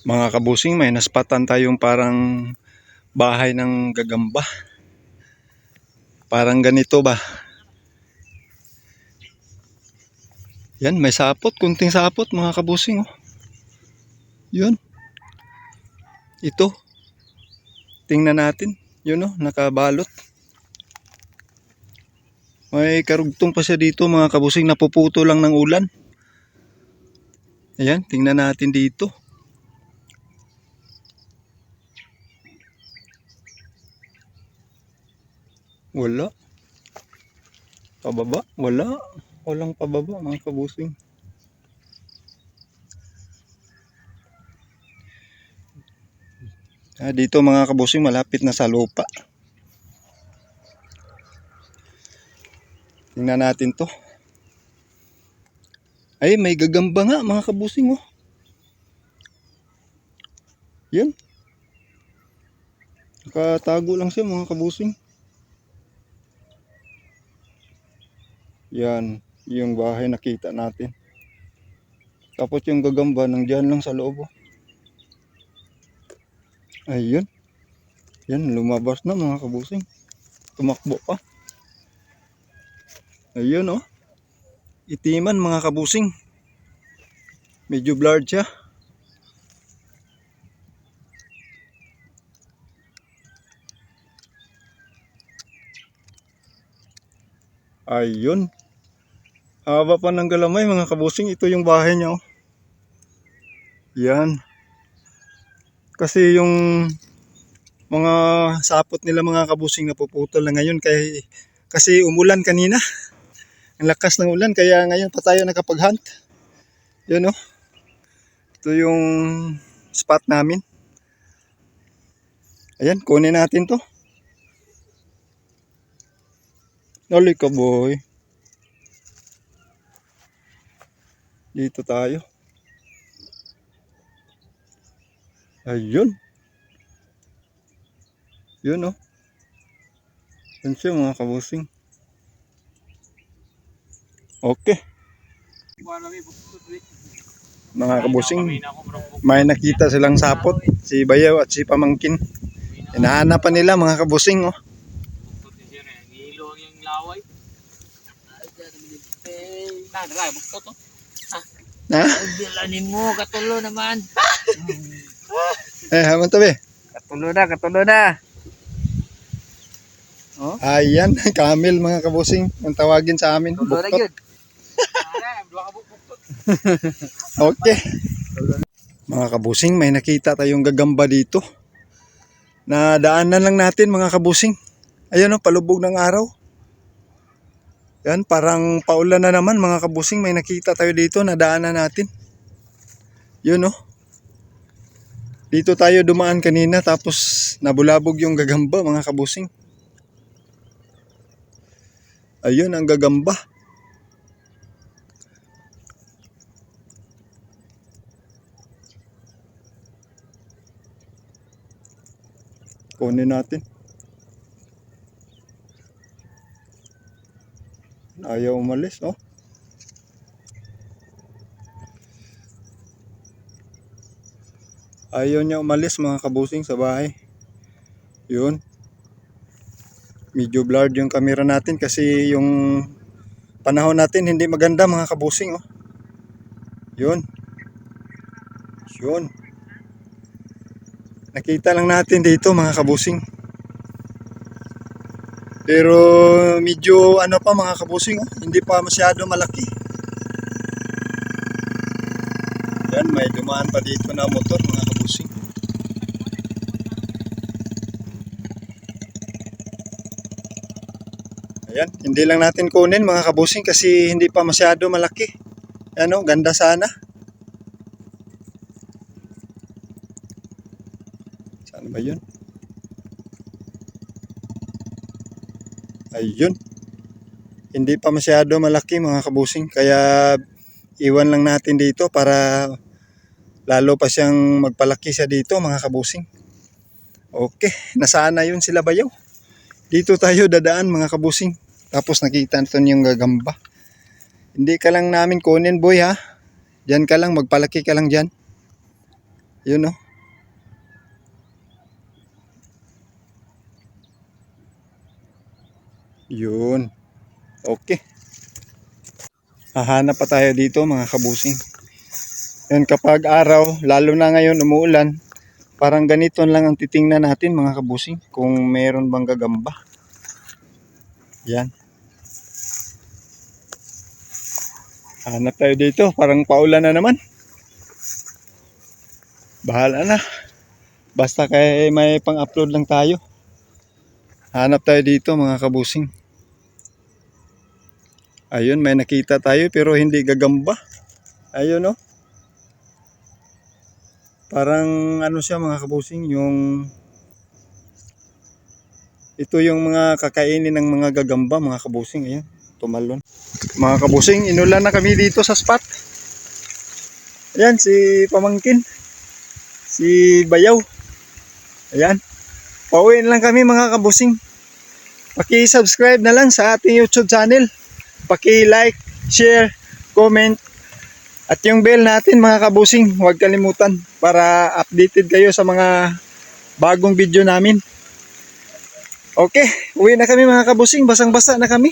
Mga kabusing, may naspatan tayong parang bahay ng gagamba. Parang ganito ba? Yan, may sapot, kunting sapot mga kabusing. Oh. Yun. Ito. Tingnan natin. Yun oh, nakabalot. May karugtong pa siya dito mga kabusing, napuputo lang ng ulan. Ayan, tingnan natin dito. Wala. Pababa? Wala. Walang pababa mga kabusing. Ah, dito mga kabusing malapit na sa lupa. Tingnan natin to. Ay, may gagamba nga mga kabusing oh. Yan. Nakatago lang siya mga kabusing. Yan, yung bahay nakita natin. Tapos yung gagamba nandiyan lang sa loob. oh. Ayun. Yan, lumabas na mga kabusing. Tumakbo pa. Ayun oh. Itiman mga kabusing. Medyo blurred siya. Ayun. Haba pa ng galamay mga kabusing. Ito yung bahay niya. Yan. Kasi yung mga sapot nila mga kabusing napuputol na ngayon kay kasi umulan kanina. Ang lakas ng ulan kaya ngayon pa tayo nakapag-hunt. Yun oh. Ito yung spot namin. Ayan, kunin natin to. Dali ka boy. Dito tayo. Ayun. Yun oh. Yun siya mga kabusing. Okay. Mga kabusing, may nakita silang sapot, si Bayaw at si Pamangkin. Hinahanapan nila mga kabusing oh. Ngilo yung laway. Dara, bukto to. Ha? Bilanin mo, katulo naman. Eh, haman tabi. Katulo na, katulo na. Oh? Ayan, Camel mga kabusing. Ang tawagin sa amin. Katulo na yun. Okay. Mga kabusing, may nakita tayong gagamba dito. Na daanan lang natin mga kabusing. Ayun oh, palubog ng araw. Yan, parang paulan na naman mga kabusing. May nakita tayo dito na daanan natin. Yun oh. Dito tayo dumaan kanina tapos nabulabog yung gagamba mga kabusing. Ayun ang gagamba. Kunin natin. Ayaw umalis, oh. Ayaw niya umalis mga kabusing sa bahay. Yun. Medyo blurred yung camera natin kasi yung panahon natin hindi maganda mga kabusing, oh. Yun. Yun. Nakita lang natin dito mga kabusing. Pero medyo ano pa mga kabusing, oh, hindi pa masyado malaki. Yan, may dumaan pa dito na motor mga kabusing. Ayan, hindi lang natin kunin mga kabusing kasi hindi pa masyado malaki. Ano, ganda sana. Saan ba yun? Ayun. Hindi pa masyado malaki mga kabusing. Kaya iwan lang natin dito para lalo pa siyang magpalaki siya dito mga kabusing. Okay. Nasaan na yun sila bayaw? Dito tayo dadaan mga kabusing. Tapos nakita natin yung gagamba. Hindi ka lang namin kunin boy ha. Diyan ka lang. Magpalaki ka lang diyan. Yun oh. Yun. Okay. Hahanap pa tayo dito mga kabusing. Yan kapag araw, lalo na ngayon umuulan, parang ganito lang ang titingnan natin mga kabusing kung meron bang gagamba. Yan. Hanap tayo dito, parang paulan na naman. Bahala na. Basta kay may pang-upload lang tayo. Hanap tayo dito mga kabusing. Ayun, may nakita tayo pero hindi gagamba. Ayun oh. Parang ano siya mga kabusing, yung ito yung mga kakainin ng mga gagamba, mga kabusing. Ayan, tumalon. Mga kabusing, inulan na kami dito sa spot. Ayan, si Pamangkin. Si Bayaw. Ayan. Pauwiin lang kami mga kabusing. Paki-subscribe na lang sa ating YouTube channel. Paki-like, share, comment. At yung bell natin mga kabusing, huwag kalimutan para updated kayo sa mga bagong video namin. Okay, uwi na kami mga kabusing, basang-basa na kami.